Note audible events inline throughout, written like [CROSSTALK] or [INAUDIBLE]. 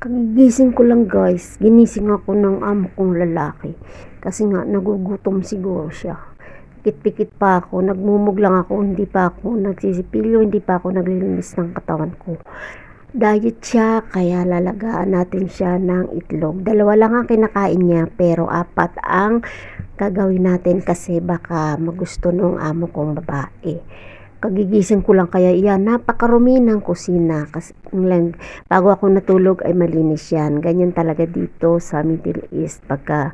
Kagigising ko lang guys, ginising ako ng amo kong lalaki. Kasi nga, nagugutom siguro siya. Pikit-pikit pa ako, nagmumug lang ako, hindi pa ako nagsisipilyo, hindi pa ako naglilinis ng katawan ko. Diet siya, kaya lalagaan natin siya ng itlog. Dalawa lang ang kinakain niya, pero apat ang gagawin natin kasi baka magusto nung amo kong babae. Kagigising ko lang kaya iyan, napakarumi ng kusina. Kasi lang, bago ako natulog ay malinis yan. Ganyan talaga dito sa Middle East. Pagka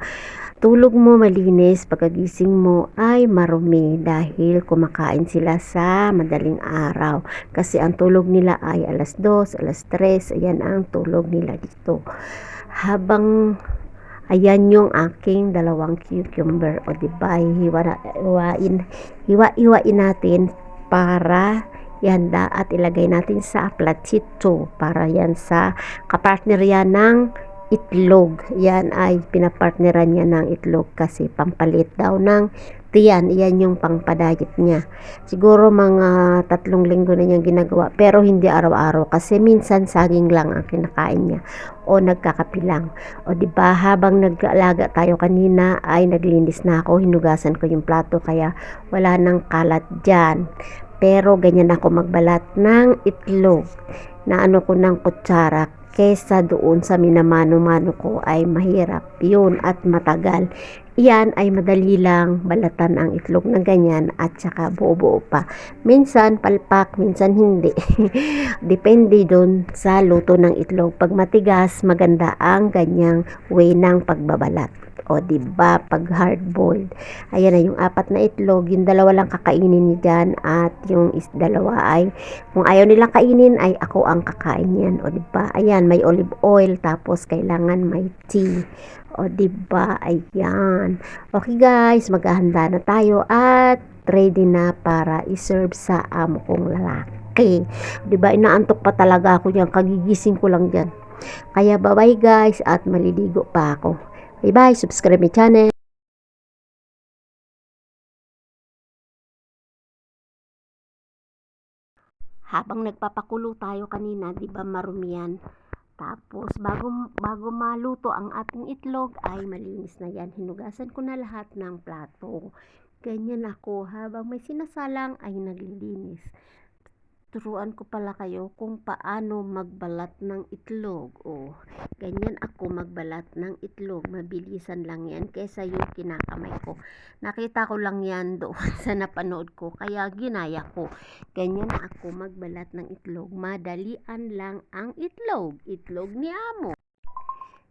tulog mo malinis, pagkagising mo ay marumi dahil kumakain sila sa madaling araw. Kasi ang tulog nila ay alas 2, alas 3, ayan ang tulog nila dito. Habang Ayan yung aking dalawang cucumber. O diba, hiwa hiwain, hiwa-hiwain natin para ihanda at ilagay natin sa platito para yan sa kapartner yan ng itlog. Yan ay pinapartneran niya ng itlog kasi pampalit daw ng tiyan. Yan yung pangpadayet niya. Siguro mga tatlong linggo na niyang ginagawa pero hindi araw-araw kasi minsan saging lang ang kinakain niya o nagkakapilang. O di ba habang nag-alaga tayo kanina ay naglinis na ako, hinugasan ko yung plato kaya wala nang kalat diyan. Pero ganyan ako magbalat ng itlog na ano ko ng kutsara kesa doon sa minamano-mano ko ay mahirap yun at matagal. Iyan ay madali lang balatan ang itlog na ganyan at saka buo-buo pa. Minsan palpak, minsan hindi. [LAUGHS] Depende doon sa luto ng itlog. Pag matigas, maganda ang ganyang way ng pagbabalat. O di ba pag hard boiled. Ayan na yung apat na itlog, yung dalawa lang kakainin niyo diyan at yung is dalawa ay kung ayaw nilang kainin ay ako ang kakain yan. O di ba? Ayan, may olive oil tapos kailangan may tea. O di ba? Ayan. Okay guys, maghahanda na tayo at ready na para i-serve sa amo kong lalaki. Di ba? Inaantok pa talaga ako diyan, kagigising ko lang diyan. Kaya bye-bye guys at maliligo pa ako. Bye-bye, subscribe my channel. Habang nagpapakulo tayo kanina, 'di ba marumian? Tapos bago bago maluto ang ating itlog ay malinis na 'yan. Hinugasan ko na lahat ng plato. Ganyan ako habang may sinasalang ay naglilinis. Turuan ko pala kayo kung paano magbalat ng itlog. O, ganyan ako magbalat ng itlog. Mabilisan lang yan kesa yung kinakamay ko. Nakita ko lang yan [LAUGHS] doon sa napanood ko. Kaya ginaya ko. Ganyan ako magbalat ng itlog. Madalian lang ang itlog. Itlog ni amo.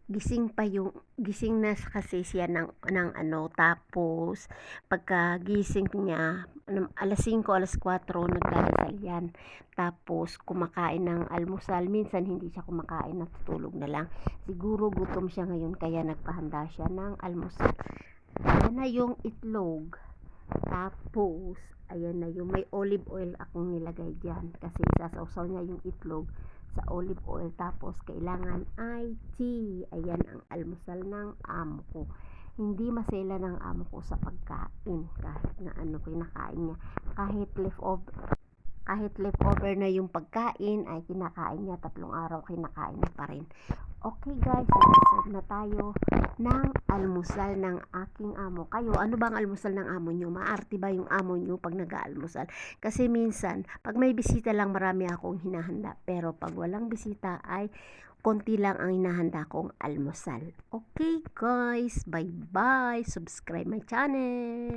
Gising pa yung, gising na kasi siya ng, ng ano, tapos, pagka gising niya, alas 5, alas 4, nagdadasal yan. Tapos, kumakain ng almusal. Minsan, hindi siya kumakain, natutulog na lang. Siguro, gutom siya ngayon, kaya nagpahanda siya ng almusal. Ayan na yung itlog. Tapos, ayan na yung may olive oil akong nilagay dyan. Kasi sasawsaw niya yung itlog sa olive oil. Tapos, kailangan ay tea. Ayan ang almusal ng amo ko. Hindi masela ng amo ko sa pagkain. Kahit na ano kinakain niya. Kahit leftover, kahit leftover na yung pagkain ay kinakain niya. Tatlong araw kinakain niya pa rin. Okay guys, nag na tayo ng almusal ng aking amo. Kayo, ano bang almusal ng amo nyo? Maarte ba yung amo nyo pag nag-aalmusal? Kasi minsan, pag may bisita lang marami akong hinahanda. Pero pag walang bisita ay konti lang ang hinahanda kong almusal. Okay guys, bye bye. Subscribe my channel.